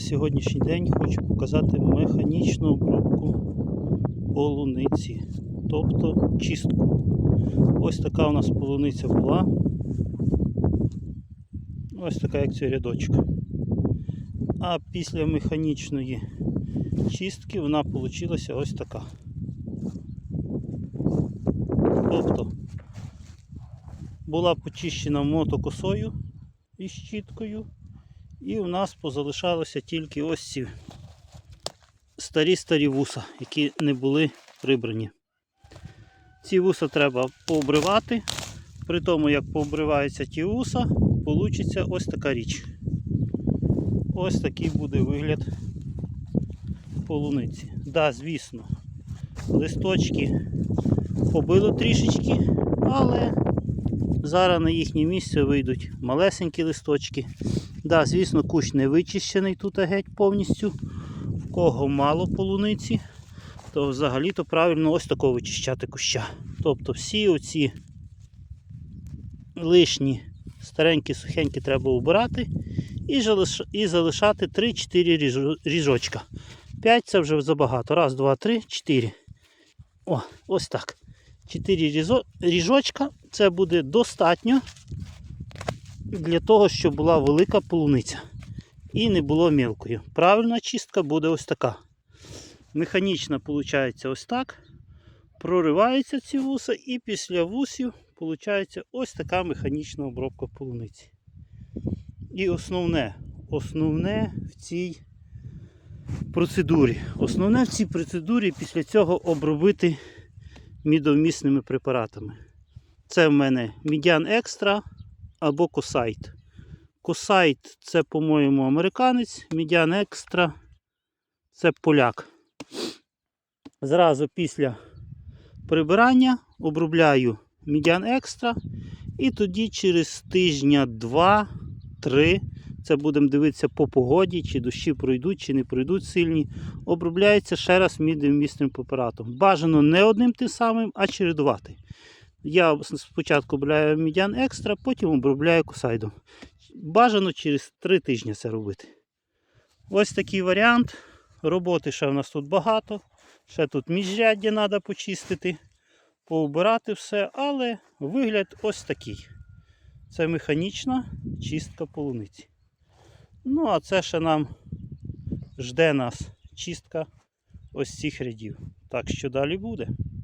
На сьогоднішній день хочу показати механічну обробку полуниці, тобто чистку. Ось така у нас полуниця була. Ось така як цей рядочок. А після механічної чистки вона вийшла ось така. Тобто була почищена мотокосою із щіткою, і у нас позалишалося тільки ось ці старі-старі вуса, які не були прибрані. Ці вуса треба пообривати. При тому, як пообриваються ті вуса, вийде ось така річ. Ось такий буде вигляд полуниці. Да, звісно, листочки побило трішечки, але зараз на їхнє місце вийдуть малесенькі листочки. Да, звісно, кущ не вичищений тут геть повністю. В кого мало полуниці, то взагалі-то правильно ось такого вичищати куща. Тобто всі оці лишні старенькі сухенькі треба убирати і залиш- і залишати 3-4 ріжо- ріжочка. 5 це вже забагато. Раз, два, три, 4. О, ось так. 4 різо- ріжочка це буде достатньо для того, щоб була велика полуниця. І не було мілкою. Правильна чистка буде ось така. Механічна виходить ось так. Прориваються ці вуса, і після вусів виходить ось така механічна обробка полуниці. І основне, основне в цій процедурі. Основне в цій процедурі після цього обробити мідовмісними препаратами. Це в мене Мідян Екстра або Косайт. Косайт це, по-моєму, американець, Мідян Екстра це поляк. Зразу після прибирання обробляю Мідян Екстра. І тоді через тижня 2-3, це будемо дивитися по погоді, чи дощі пройдуть, чи не пройдуть сильні. Обробляється ще раз мідним препаратом. Бажано не одним тим самим, а чередувати. Я спочатку обробляю Мідян Екстра, потім обробляю косайдом. Бажано через 3 тижні це робити. Ось такий варіант. Роботи ще в нас тут багато. Ще тут міжряддя треба почистити, поубирати все, але вигляд ось такий. Це механічна чистка полуниці. Ну, а це ще нам жде нас чистка ось цих рядів. Так що далі буде.